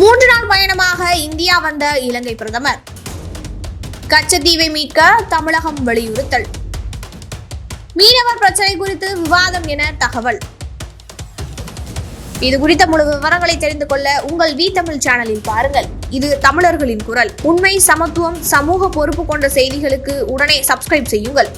மூன்று நாள் பயணமாக இந்தியா வந்த இலங்கை பிரதமர். கச்சத்தீவை மீட்க தமிழகம் வலியுறுத்தல். மீனவர் பிரச்சனை குறித்து விவாதம் என தகவல். இது குறித்த முழு விவரங்களை தெரிந்து கொள்ள உங்கள் வி தமிழ் சேனலில் பாருங்கள். இது தமிழர்களின் குரல். உண்மை சமத்துவம் சமூக பொறுப்பு கொண்ட செய்திகளுக்கு உடனே சப்ஸ்கிரைப் செய்யுங்கள்.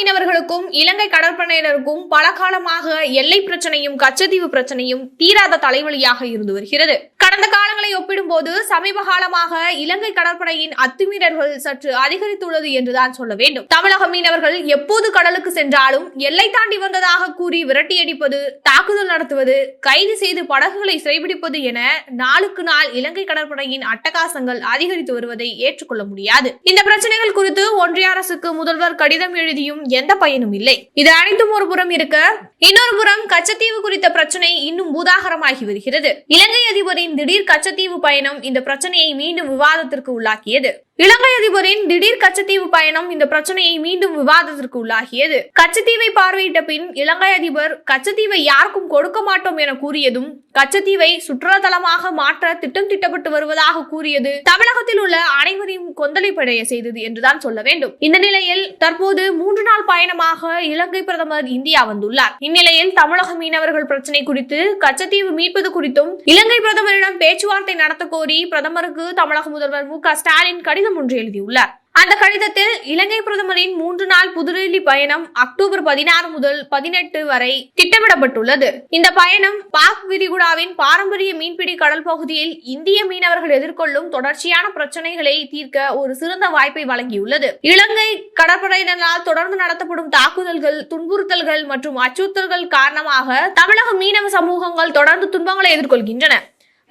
மீனவர்களுக்கும் இலங்கை கடற்படையினருக்கும் பல காலமாக எல்லை பிரச்சனையும் கச்சத்தீவு பிரச்சனையும் தீராத தலைவலியாக இருந்து வருகிறது. கடந்த காலங்களை ஒப்பிடும்போது சமீப காலமாக இலங்கை கடற்படையின் அத்துமீறல்கள் சற்று அதிகரித்துள்ளது என்றுதான் சொல்ல வேண்டும். தமிழக மீனவர்கள் எப்போது கடலுக்கு சென்றாலும் எல்லை தாண்டி வந்ததாக கூறி விரட்டியடிப்பது தாக்குதல் நடத்துவது கைது செய்து படகுகளை சிறைபிடிப்பது என நாளுக்கு நாள் இலங்கை கடற்படையின் அட்டகாசங்கள் அதிகரித்து வருவதை ஏற்றுக்கொள்ள முடியாது. இந்த பிரச்சனைகள் குறித்து ஒன்றிய அரசுக்கு முதல்வர் கடிதம் எழுதியும் எந்த பயனும் இல்லை. இது அனைத்தும் ஒரு புறம் இருக்க இன்னொரு புறம் கச்சத்தீவு குறித்த பிரச்சனை இன்னும் பூதாகரமாகி வருகிறது. இலங்கை அதிபரின் திடீர் கச்சத்தீவு பயணம் இந்த பிரச்சனையை மீண்டும் விவாதத்திற்கு உள்ளாக்கியது. இலங்கை அதிபரின் திடீர் கச்சத்தீவு பயணம் இந்த பிரச்சனையை மீண்டும் விவாதத்திற்கு உள்ளாகியது கச்சத்தீவை பார்வையிட்ட பின் இலங்கை அதிபர் கச்சத்தீவை யாருக்கும் கொடுக்க மாட்டோம் என கூறியதும் கச்சத்தீவை சுற்றுலா தலமாக மாற்ற திட்டம் திட்டப்பட்டு வருவதாக கூறியது தமிழகத்தில் உள்ள அனைவரையும் கொந்தளிப்படைய செய்தது என்றுதான் சொல்ல வேண்டும். இந்த நிலையில் தற்போது மூன்று நாள் பயணமாக இலங்கை பிரதமர் இந்தியா வந்துள்ளார். இந்நிலையில் தமிழக மீனவர்கள் பிரச்சனை குறித்து கச்சத்தீவு மீட்பது குறித்தும் இலங்கை பிரதமரிடம் பேச்சுவார்த்தை நடத்த கோரி பிரதமருக்கு தமிழக முதல்வர் மு க ஸ்டாலின் கடிதம் ஒன்று எழுதியுள்ளார். அந்த கடிதத்தில் இலங்கை பிரதமரின் மூன்று நாள் புதுடெல்லி பயணம் அக்டோபர் பதினாறு முதல் பதினெட்டு வரை திட்டமிடப்பட்டுள்ளது. இந்த பயணம் பாக் விரிகுடாவின் பாரம்பரிய மீன்பிடி கடல் பகுதியில் இந்திய மீனவர்கள் எதிர்கொள்ளும் தொடர்ச்சியான பிரச்சனைகளை தீர்க்க ஒரு சிறந்த வாய்ப்பை வழங்கியுள்ளது. இலங்கை கடற்படையினரால் தொடர்ந்து நடத்தப்படும் தாக்குதல்கள் துன்புறுத்தல்கள் மற்றும் அச்சுறுத்தல்கள் காரணமாக தமிழக மீனவ சமூகங்கள் தொடர்ந்து துன்பங்களை எதிர்கொள்கின்றன.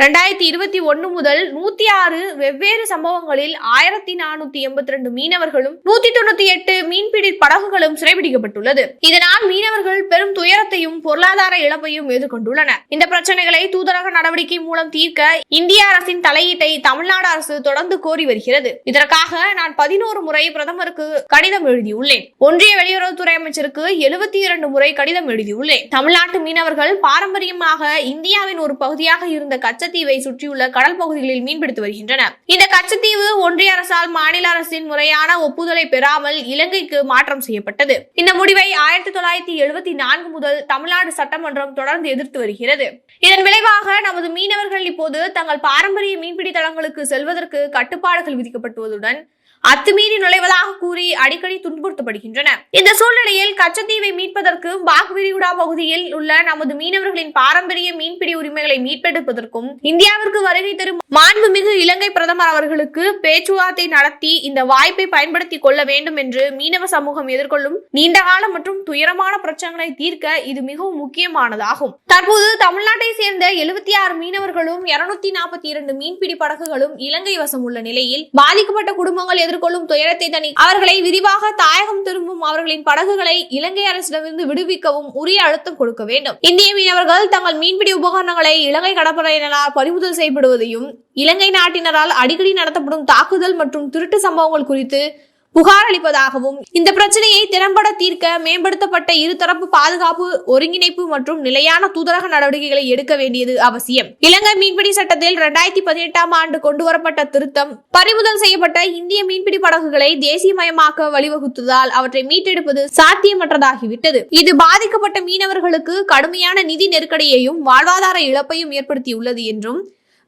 ரெண்டாயிரத்தி இருபத்தி ஒன்னு முதல் நூத்தி ஆறு வெவ்வேறு சம்பவங்களில் ஆயிரத்தி நானூத்தி எண்பத்தி ரெண்டு மீனவர்களும் நூத்தி தொண்ணூத்தி எட்டு மீன்பிடி படகுகளும் சிறைபிடிக்கப்பட்டுள்ளது. இதனால் மீனவர்கள் பெரும் துயரத்தையும் பொருளாதார இழப்பையும் எதிர்கொண்டுள்ளனர். இந்த பிரச்சனைகளை தூதரக நடவடிக்கை மூலம் தீர்க்க இந்திய அரசின் தலையீட்டை தமிழ்நாடு அரசு தொடர்ந்து கோரி வருகிறது. இதற்காக நான் பதினோரு முறை பிரதமருக்கு கடிதம் எழுதியுள்ளேன். ஒன்றிய வெளியுறவுத்துறை அமைச்சருக்கு எழுபத்தி இரண்டு முறை கடிதம் எழுதியுள்ளேன். தமிழ்நாட்டு மீனவர்கள் பாரம்பரியமாக இந்தியாவின் ஒரு பகுதியாக இருந்த கச்ச கச்சத்தீவை சுற்றியுள்ள கடல் பகுதிகளில் மீன்பிடித்து வருகின்றன. இந்த கச்சத்தீவு ஒன்றிய அரசால் மாநில அரசின் முறையான ஒப்புதலை பெறாமல் இலங்கைக்கு மாற்றம் செய்யப்பட்டது. இந்த முடிவை ஆயிரத்தி தொள்ளாயிரத்தி எழுபத்தி நான்கு முதல் தமிழ்நாடு சட்டமன்றம் தொடர்ந்து எதிர்த்து வருகிறது. இதன் விளைவாக நமது மீனவர்கள் இப்போது தங்கள் பாரம்பரிய மீன்பிடி தளங்களுக்கு செல்வதற்கு கட்டுப்பாடுகள் விதிக்கப்பட்டுள்ளதுடன் அத்துமீறி நுழைவதாக கூறி அடிக்கடி துன்புறுத்தப்படுகின்றன. இந்த சூழ்நிலையில் கச்சத்தீவை மீட்பதற்கு பாக் விரிகுடா பகுதியில் உள்ள நமது மீனவர்களின் பாரம்பரிய மீன்பிடி உரிமைகளை மீட்டெடுப்பதற்கும் இந்தியாவிற்கு வருகை தரும் மாண்புமிகு இலங்கை பிரதமர் அவர்களுக்கு பேச்சுவார்த்தை நடத்தி இந்த வாய்ப்பை பயன்படுத்திக் கொள்ள வேண்டும் என்று மீனவ சமூகம் எதிர்கொள்ளும் நீண்டகால மற்றும் துயரமான பிரச்சனைகளை தீர்க்க இது மிகவும் முக்கியமானதாகும். தற்போது தமிழ்நாட்டை சேர்ந்த எழுபத்தி ஆறு மீனவர்களும் இருநூத்தி நாற்பத்தி இரண்டு மீன்பிடி படகுகளும் இலங்கை வசம் உள்ள நிலையில் பாதிக்கப்பட்ட குடும்பங்கள் எதிர்கொள்ளும் துயரத்தை தனி அவர்களை விரிவாக தாயகம் திரும்பும் அவர்களின் படகுகளை இலங்கை அரசிடமிருந்து விடுவிக்கவும் உரிய அழுத்தம் கொடுக்க வேண்டும். இந்திய மீனவர்கள் தங்கள் மீன்பிடி உபகரணங்களை இலங்கை கடற்படையினரால் பறிமுதல் செய்யப்படுவதையும் இலங்கை நாட்டினரால் அடிக்கடி நடத்தப்படும் தாக்குதல் மற்றும் திருட்டு சம்பவங்கள் குறித்து புகார் அளிப்பதாகவும் இந்த பிரச்சனையை திறம்பட தீர்க்க மேம்படுத்தப்பட்ட இருதரப்பு பாதுகாப்பு ஒருங்கிணைப்பு மற்றும் நிலையான தூதரக நடவடிக்கைகளை எடுக்க வேண்டியது அவசியம். இலங்கை மீன்பிடி சட்டத்தில் இரண்டாயிரத்தி பதினெட்டாம் ஆண்டு கொண்டுவரப்பட்ட திருத்தம் பறிமுதல் செய்யப்பட்ட இந்திய மீன்பிடி படகுகளை தேசியமயமாக்க வழிவகுத்ததால் அவற்றை மீட்டெடுப்பது சாத்தியமற்றதாகிவிட்டது. இது பாதிக்கப்பட்ட மீனவர்களுக்கு கடுமையான நிதி நெருக்கடியையும் வாழ்வாதார இழப்பையும் ஏற்படுத்தியுள்ளது என்றும்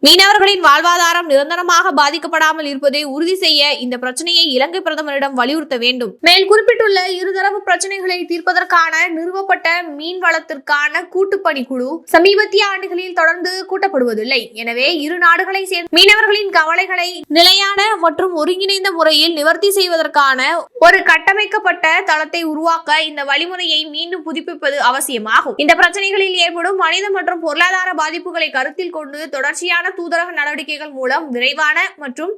மீனவர்களின் வாழ்வாதாரம் நிரந்தரமாக பாதிக்கப்படாமல் இருப்பதை உறுதி செய்ய இந்த பிரச்சனையை இலங்கை பிரதமரிடம் வலியுறுத்த வேண்டும். மேல் குறிப்பிட்டுள்ள இருதரப்பு பிரச்சனைகளை தீர்ப்பதற்கான நிறுவப்பட்ட மீன் வளத்திற்கான கூட்டுப்பணி குழு சமீபத்திய ஆண்டுகளில் தொடர்ந்து கூட்டப்படுவதில்லை. எனவே இரு நாடுகளை சேர்ந்த மீனவர்களின் கவலைகளை நிலையான மற்றும் ஒருங்கிணைந்த முறையில் நிவர்த்தி செய்வதற்கான ஒரு கட்டமைக்கப்பட்ட தளத்தை உருவாக்க இந்த வழிமுறையை மீண்டும் புதுப்பிப்பது அவசியமாகும். இந்த பிரச்சனைகளில் ஏற்படும் மனித மற்றும் பொருளாதார பாதிப்புகளை கருத்தில் கொண்டு தொடர்ச்சியான தூதரக நடவடிக்கைகள் மூலம் விரைவான மற்றும்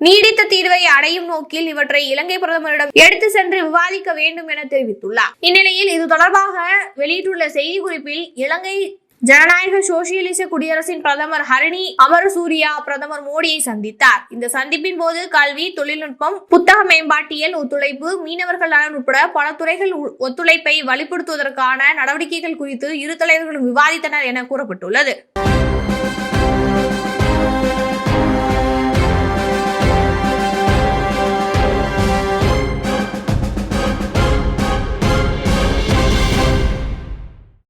நீடித்த தீர்வை அடையும் நோக்கில் இவற்றை இலங்கை பிரதமரிடம் எடுத்து சென்று விவாதிக்க வேண்டும் என தெரிவித்துள்ளார். இந்நிலையில் இது தொடர்பாக வெளியிட்டுள்ள செய்திக்குறிப்பில் இலங்கை ஜனநாயக சோசியலிச குடியரசின் பிரதமர் ஹரணி அமரசூரியா பிரதமர் மோடியை சந்தித்தார். இந்த சந்திப்பின் போது கல்வி தொழில்நுட்பம் புத்தக மேம்பாட்டியல் ஒத்துழைப்பு மீனவர்கள் நலன் உட்பட பல துறைகள் ஒத்துழைப்பை வலுப்படுத்துவதற்கான நடவடிக்கைகள் குறித்து இரு தலைவர்களும் விவாதித்தனர் என கூறப்பட்டுள்ளது.